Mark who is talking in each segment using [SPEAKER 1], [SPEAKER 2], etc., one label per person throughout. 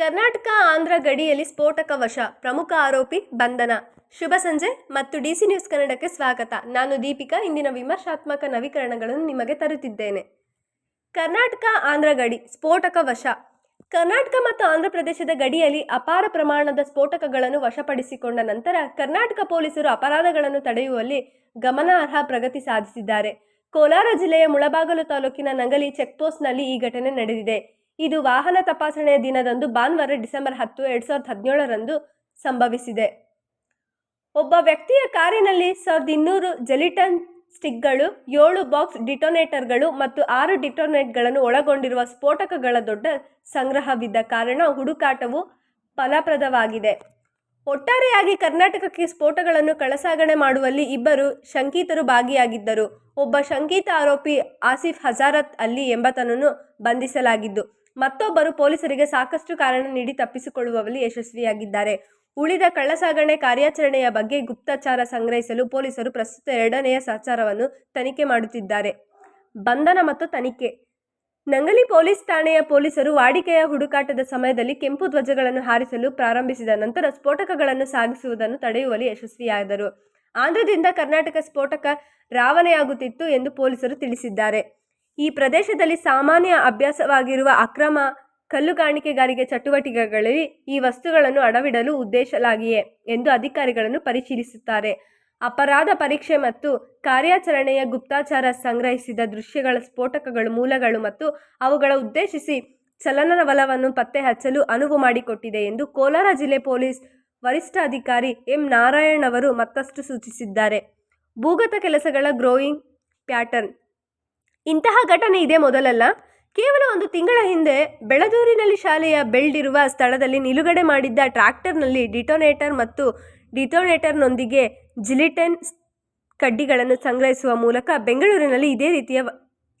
[SPEAKER 1] ಕರ್ನಾಟಕ, ಆಂಧ್ರ ಗಡಿಯಲ್ಲಿ ಸ್ಫೋಟಕ ವಶ, ಪ್ರಮುಖ ಆರೋಪಿ ಬಂಧನ. ಶುಭ ಸಂಜೆ ಮತ್ತು ಡಿ ಸಿ ನ್ಯೂಸ್ ಕನ್ನಡಕ್ಕೆ ಸ್ವಾಗತ. ನಾನು ದೀಪಿಕಾ, ಇಂದಿನ ವಿಮರ್ಶಾತ್ಮಕ ನವೀಕರಣಗಳನ್ನು ನಿಮಗೆ ತರುತ್ತಿದ್ದೇನೆ. ಕರ್ನಾಟಕ, ಆಂಧ್ರ ಗಡಿ, ಸ್ಫೋಟಕ ವಶ. ಕರ್ನಾಟಕ ಮತ್ತು ಆಂಧ್ರ ಪ್ರದೇಶದ ಗಡಿಯಲ್ಲಿ ಅಪಾರ ಪ್ರಮಾಣದ ಸ್ಫೋಟಕಗಳನ್ನು ವಶಪಡಿಸಿಕೊಂಡ ನಂತರ ಕರ್ನಾಟಕ ಪೊಲೀಸರು ಅಪರಾಧಗಳನ್ನು ತಡೆಯುವಲ್ಲಿ ಗಮನಾರ್ಹ ಪ್ರಗತಿ ಸಾಧಿಸಿದ್ದಾರೆ. ಕೋಲಾರ ಜಿಲ್ಲೆಯ ಮುಳಬಾಗಲು ತಾಲೂಕಿನ ನಂಗಲಿ ಚೆಕ್ಪೋಸ್ಟ್ನಲ್ಲಿ ಈ ಘಟನೆ ನಡೆದಿದೆ. ಇದು ವಾಹನ ತಪಾಸಣೆಯ ದಿನದಂದು ಭಾನುವಾರ ಡಿಸೆಂಬರ್ ಹತ್ತು ಎರಡು ಸಾವಿರದ ಹದಿನೇಳರಂದು ಸಂಭವಿಸಿದೆ. ಒಬ್ಬ ವ್ಯಕ್ತಿಯ ಕಾರಿನಲ್ಲಿ ಸಾವಿರದ ಇನ್ನೂರು ಜೆಲಿಟನ್ ಸ್ಟಿಕ್ಗಳು, ಏಳು ಬಾಕ್ಸ್ ಡಿಟೋನೇಟರ್ಗಳು ಮತ್ತು ಆರು ಡಿಟೋನೇಟ್ಗಳನ್ನು ಒಳಗೊಂಡಿರುವ ಸ್ಫೋಟಕಗಳ ದೊಡ್ಡ ಸಂಗ್ರಹವಿದ್ದ ಕಾರಣ ಹುಡುಕಾಟವು ಫಲಪ್ರದವಾಗಿದೆ. ಒಟ್ಟಾರೆಯಾಗಿ ಕರ್ನಾಟಕಕ್ಕೆ ಸ್ಫೋಟಗಳನ್ನು ಕಳಸಾಗಣೆ ಮಾಡುವಲ್ಲಿ ಇಬ್ಬರು ಶಂಕಿತರು ಭಾಗಿಯಾಗಿದ್ದರು. ಒಬ್ಬ ಶಂಕಿತ ಆರೋಪಿ ಆಸಿಫ್ ಹಜಾರತ್ ಅಲಿ ಎಂಬತನನ್ನು ಬಂಧಿಸಲಾಗಿದ್ದು ಮತ್ತೊಬ್ಬರು ಪೊಲೀಸರಿಗೆ ಸಾಕಷ್ಟು ಕಾರಣ ನೀಡಿ ತಪ್ಪಿಸಿಕೊಳ್ಳುವಲ್ಲಿ ಯಶಸ್ವಿಯಾಗಿದ್ದಾರೆ. ಉಳಿದ ಕಳ್ಳಸಾಗಣೆ ಕಾರ್ಯಾಚರಣೆಯ ಬಗ್ಗೆ ಗುಪ್ತಚಾರ ಸಂಗ್ರಹಿಸಲು ಪೊಲೀಸರು ಪ್ರಸ್ತುತ ಎರಡನೆಯ ಸಹಚಾರವನ್ನು ತನಿಖೆ ಮಾಡುತ್ತಿದ್ದಾರೆ. ಬಂಧನ ಮತ್ತು ತನಿಖೆ. ನಂಗಲಿ ಪೊಲೀಸ್ ಠಾಣೆಯ ಪೊಲೀಸರು ವಾಡಿಕೆಯ ಹುಡುಕಾಟದ ಸಮಯದಲ್ಲಿ ಕೆಂಪು ಧ್ವಜಗಳನ್ನು ಹಾರಿಸಲು ಪ್ರಾರಂಭಿಸಿದ ನಂತರ ಸ್ಫೋಟಕಗಳನ್ನು ಸಾಗಿಸುವುದನ್ನು ತಡೆಯುವಲ್ಲಿ ಯಶಸ್ವಿಯಾದರು. ಆಂಧ್ರದಿಂದ ಕರ್ನಾಟಕ ಸ್ಫೋಟಕ ರಾವಣೆಯಾಗುತ್ತಿತ್ತು ಎಂದು ಪೊಲೀಸರು ತಿಳಿಸಿದ್ದಾರೆ. ಈ ಪ್ರದೇಶದಲ್ಲಿ ಸಾಮಾನ್ಯ ಅಭ್ಯಾಸವಾಗಿರುವ ಅಕ್ರಮ ಕಲ್ಲುಗಾಣಿಕೆಗಾರಿಕೆ ಚಟುವಟಿಕೆಗಳಲ್ಲಿ ಈ ವಸ್ತುಗಳನ್ನು ಅಡವಿಡಲು ಉದ್ದೇಶಲಾಗಿಯೇ ಎಂದು ಅಧಿಕಾರಿಗಳನ್ನು ಪರಿಶೀಲಿಸುತ್ತಾರೆ. ಅಪರಾಧ ಪರೀಕ್ಷೆ ಮತ್ತು ಕಾರ್ಯಾಚರಣೆಯ ಗುಪ್ತಾಚಾರ ಸಂಗ್ರಹಿಸಿದ ದೃಶ್ಯಗಳ ಸ್ಫೋಟಕಗಳು, ಮೂಲಗಳು ಮತ್ತು ಅವುಗಳ ಉದ್ದೇಶಿಸಿ ಚಲನವಲವನ್ನು ಪತ್ತೆ ಹಚ್ಚಲು ಅನುವು ಮಾಡಿಕೊಟ್ಟಿದೆ ಎಂದು ಕೋಲಾರ ಜಿಲ್ಲೆ ಪೊಲೀಸ್ ವರಿಷ್ಠಾಧಿಕಾರಿ ಎಂ. ನಾರಾಯಣ್ ಅವರು ಮತ್ತಷ್ಟು ಸೂಚಿಸಿದ್ದಾರೆ. ಭೂಗತ ಕೆಲಸಗಳ ಗ್ರೋಯಿಂಗ್ ಪ್ಯಾಟರ್ನ್ ಇಂತಹ ಘಟನೆ ಇದೆ ಮೊದಲಲ್ಲ. ಕೇವಲ ಒಂದು ತಿಂಗಳ ಹಿಂದೆ ಬೆಳದೂರಿನಲ್ಲಿ ಶಾಲೆಯ ಬೆಳೆದಿರುವ ಸ್ಥಳದಲ್ಲಿ ನಿಲುಗಡೆ ಮಾಡಿದ್ದ ಟ್ರ್ಯಾಕ್ಟರ್ನಲ್ಲಿ ಡಿಟೋನೇಟರ್ ಮತ್ತು ಡಿಟೋನೇಟರ್ನೊಂದಿಗೆ ಜಿಲಿಟನ್ ಕಡ್ಡಿಗಳನ್ನು ಸಂಗ್ರಹಿಸುವ ಮೂಲಕ ಬೆಂಗಳೂರಿನಲ್ಲಿ ಇದೇ ರೀತಿಯ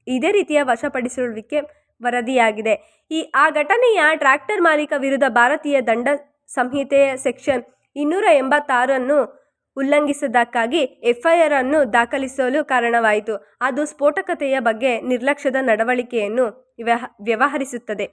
[SPEAKER 1] ಇದೇ ರೀತಿಯ ವಶಪಡಿಸುವಿಕೆ ವರದಿಯಾಗಿದೆ. ಈ, ಆ ಘಟನೆಯ ಟ್ರ್ಯಾಕ್ಟರ್ ಮಾಲೀಕ ವಿರುದ್ಧ ಭಾರತೀಯ ದಂಡ ಸಂಹಿತೆಯ ಸೆಕ್ಷನ್ ಇನ್ನೂರ ಎಂಬತ್ತಾರನ್ನು ಉಲ್ಲಂಘಿಸಿದ್ದಕ್ಕಾಗಿ ಎಫ್ಐಆರ್ ಅನ್ನು ದಾಖಲಿಸಲು ಕಾರಣವಾಯಿತು. ಅದು ಸ್ಫೋಟಕತೆಯ ಬಗ್ಗೆ ನಿರ್ಲಕ್ಷ್ಯದ ನಡವಳಿಕೆಯನ್ನು ವ್ಯವಹರಿಸುತ್ತದೆ.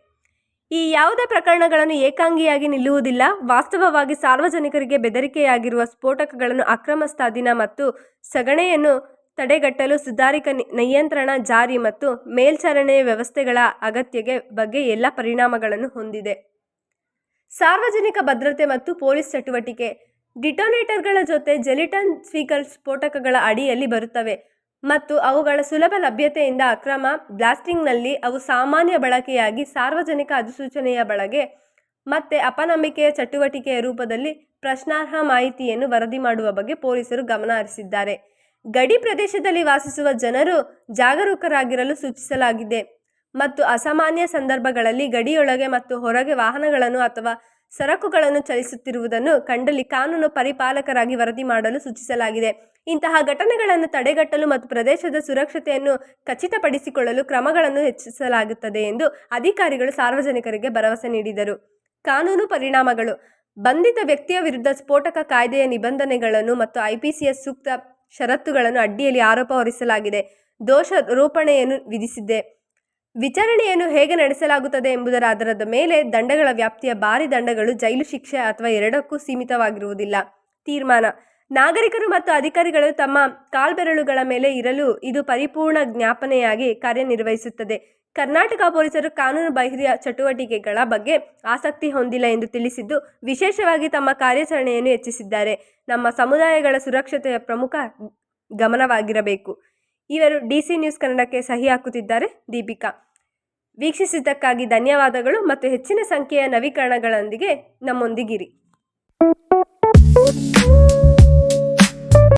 [SPEAKER 1] ಈ ಯಾವುದೇ ಪ್ರಕರಣಗಳನ್ನು ಏಕಾಂಗಿಯಾಗಿ ನಿಲ್ಲುವುದಿಲ್ಲ. ವಾಸ್ತವವಾಗಿ ಸಾರ್ವಜನಿಕರಿಗೆ ಬೆದರಿಕೆಯಾಗಿರುವ ಸ್ಫೋಟಕಗಳನ್ನು ಅಕ್ರಮ ಸ್ವಾಧೀನ ಮತ್ತು ಸಗಣೆಯನ್ನು ತಡೆಗಟ್ಟಲು ಸುಧಾರಿತ ನಿಯಂತ್ರಣ ಜಾರಿ ಮತ್ತು ಮೇಲ್ಚಾರಣೆಯ ವ್ಯವಸ್ಥೆಗಳ ಅಗತ್ಯಗೆ ಬಗ್ಗೆ ಎಲ್ಲ ಪರಿಣಾಮಗಳನ್ನು ಹೊಂದಿದೆ. ಸಾರ್ವಜನಿಕ ಭದ್ರತೆ ಮತ್ತು ಪೊಲೀಸ್ ಚಟುವಟಿಕೆ ಡಿಟೋನೇಟರ್ಗಳ ಜೊತೆ ಜೆಲಿಟನ್ ಸ್ಪೀಕರ್ ಸ್ಫೋಟಕಗಳ ಅಡಿಯಲ್ಲಿ ಬರುತ್ತವೆ ಮತ್ತು ಅವುಗಳ ಸುಲಭ ಲಭ್ಯತೆಯಿಂದ ಅಕ್ರಮ ಬ್ಲಾಸ್ಟಿಂಗ್ನಲ್ಲಿ ಅವು ಸಾಮಾನ್ಯ ಬಳಕೆಯಾಗಿ ಸಾರ್ವಜನಿಕ ಅಧಿಸೂಚನೆಯ ಬಳಕೆ ಮತ್ತೆ ಅಪನಂಬಿಕೆಯ ಚಟುವಟಿಕೆಯ ರೂಪದಲ್ಲಿ ಪ್ರಶ್ನಾರ್ಹ ಮಾಹಿತಿಯನ್ನು ವರದಿ ಮಾಡುವ ಬಗ್ಗೆ ಪೊಲೀಸರು ಗಮನ ಹರಿಸಿದ್ದಾರೆ. ಗಡಿ ಪ್ರದೇಶದಲ್ಲಿ ವಾಸಿಸುವ ಜನರು ಜಾಗರೂಕರಾಗಿರಲು ಸೂಚಿಸಲಾಗಿದೆ ಮತ್ತು ಅಸಾಮಾನ್ಯ ಸಂದರ್ಭಗಳಲ್ಲಿ ಗಡಿಯೊಳಗೆ ಮತ್ತು ಹೊರಗೆ ವಾಹನಗಳನ್ನು ಅಥವಾ ಸರಕುಗಳನ್ನು ಚಲಿಸುತ್ತಿರುವುದನ್ನು ಕಂಡಲ್ಲಿ ಕಾನೂನು ಪರಿಪಾಲಕರಾಗಿ ವರದಿ ಮಾಡಲು ಸೂಚಿಸಲಾಗಿದೆ. ಇಂತಹ ಘಟನೆಗಳನ್ನು ತಡೆಗಟ್ಟಲು ಮತ್ತು ಪ್ರದೇಶದ ಸುರಕ್ಷತೆಯನ್ನು ಖಚಿತಪಡಿಸಿಕೊಳ್ಳಲು ಕ್ರಮಗಳನ್ನು ಹೆಚ್ಚಿಸಲಾಗುತ್ತದೆ ಎಂದು ಅಧಿಕಾರಿಗಳು ಸಾರ್ವಜನಿಕರಿಗೆ ಭರವಸೆ ನೀಡಿದರು. ಕಾನೂನು ಪರಿಣಾಮಗಳು. ಬಂಧಿತ ವ್ಯಕ್ತಿಯ ವಿರುದ್ಧ ಸ್ಫೋಟಕ ಕಾಯ್ದೆಯ ನಿಬಂಧನೆಗಳನ್ನು ಮತ್ತು ಐಪಿಸಿಯ ಸೂಕ್ತ ಷರತ್ತುಗಳನ್ನು ಅಡ್ಡಿಯಲ್ಲಿ ಆರೋಪ ಹೊರಿಸಲಾಗಿದೆ. ದೋಷ ರೂಪಣೆಯನ್ನು ವಿಧಿಸಿದೆ ವಿಚಾರಣೆಯನ್ನು ಹೇಗೆ ನಡೆಸಲಾಗುತ್ತದೆ ಎಂಬುದರ ಆಧಾರದ ಮೇಲೆ ದಂಡಗಳ ವ್ಯಾಪ್ತಿಯ ಭಾರಿ ದಂಡಗಳು ಜೈಲು ಶಿಕ್ಷೆ ಅಥವಾ ಎರಡಕ್ಕೂ ಸೀಮಿತವಾಗಿರುವುದಿಲ್ಲ. ತೀರ್ಮಾನ. ನಾಗರಿಕರು ಮತ್ತು ಅಧಿಕಾರಿಗಳು ತಮ್ಮ ಕಾಲ್ಬೆರಳುಗಳ ಮೇಲೆ ಇರಲು ಇದು ಪರಿಪೂರ್ಣ ಜ್ಞಾಪನೆಯಾಗಿ ಕಾರ್ಯನಿರ್ವಹಿಸುತ್ತದೆ. ಕರ್ನಾಟಕ ಪೊಲೀಸರು ಕಾನೂನು ಬಾಹಿರ ಚಟುವಟಿಕೆಗಳ ಬಗ್ಗೆ ಆಸಕ್ತಿ ಹೊಂದಿಲ್ಲ ಎಂದು ತಿಳಿಸಿದ್ದು, ವಿಶೇಷವಾಗಿ ತಮ್ಮ ಕಾರ್ಯಾಚರಣೆಯನ್ನು ಹೆಚ್ಚಿಸಿದ್ದಾರೆ. ನಮ್ಮ ಸಮುದಾಯಗಳ ಸುರಕ್ಷತೆಯ ಪ್ರಮುಖ ಗಮನವಾಗಿರಬೇಕು. ಇವರು ಡಿ ಸಿ ನ್ಯೂಸ್ ಕನ್ನಡಕ್ಕೆ ಸಹಿ ಹಾಕುತ್ತಿದ್ದಾರೆ. ದೀಪಿಕಾ. ವೀಕ್ಷಿಸಿದ್ದಕ್ಕಾಗಿ ಧನ್ಯವಾದಗಳು ಮತ್ತು ಹೆಚ್ಚಿನ ಸಂಖ್ಯೆಯ ನವೀಕರಣಗಳೊಂದಿಗೆ ನಮ್ಮೊಂದಿಗಿರಿ.